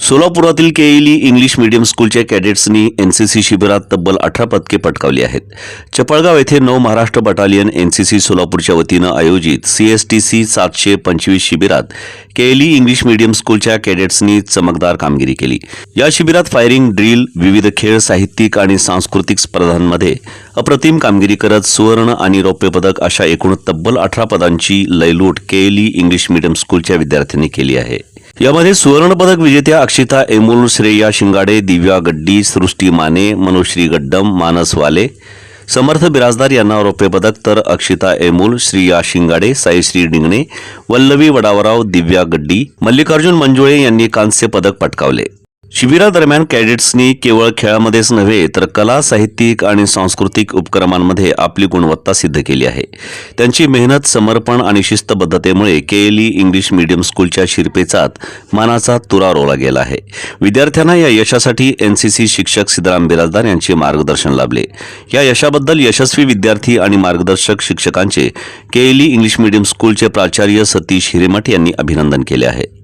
सोलापुरातील केईली English medium स्कूलच्या कॅडेट्सनी N C C शिबिरात तब्बल अठरा पदके पटकावली आहेत. चपळगाव येथे नऊ Maharashtra battalion N C C सोलापूरच्या वतीनं आयोजित सी एस टी सी सातशे पंचवीस शिबिरात केएली इंग्लिश मीडियम स्कूलच्या कॅडेट्सनी चमकदार कामगिरी केली. या शिबिरात फायरिंग ड्रिल विविध खेळ साहित्यिक आणि सांस्कृतिक स्पर्धांमध्ये अप्रतिम कामगिरी करत सुवर्ण आणि रौप्य पदक अशा एकूण तब्बल अठरा पदांची लयलूट केएली इंग्लिश मीडियम स्कूलच्या विद्यार्थ्यांनी केली आहे. यामध्ये सुवर्णपदक विजेत्या अक्षिता एमोल श्रेया शिंगाडे दिव्या गड्डी सृष्टी माने मनोश्री गड्डम मानस वाले. समर्थ बिराजदार यांना रौप्य पदक तर अक्षिता एमूल श्रीया शिंगाडे साईश्री डिंगणे वल्लवी वडावराव दिव्या गड्डी मल्लिकार्जुन मंजुळे यांनी कांस्य पदक पटकावले. शिबिरादरम्यान कॅडेट्सनी केवळ खेळामध्येच नव्हे तर कला साहित्यिक आणि सांस्कृतिक उपक्रमांमध्ये आपली गुणवत्ता सिद्ध केली आहे. त्यांची मेहनत समर्पण आणि शिस्तबद्धतेमुळे केएलई इंग्लिश मीडियम स्कूलच्या शिरपेचात मानाचा तुरा रोवला गेला आहे. विद्यार्थ्यांना या यशासाठी एनसीसी शिक्षक सिद्धराम बिराजदार यांचे मार्गदर्शन लाभले. या यशाबद्दल यशस्वी विद्यार्थी आणि मार्गदर्शक शिक्षकांचे केएलई इंग्लिश मीडियम स्कूलचे प्राचार्य सतीश हिरेमठ यांनी अभिनंदन केले आहे.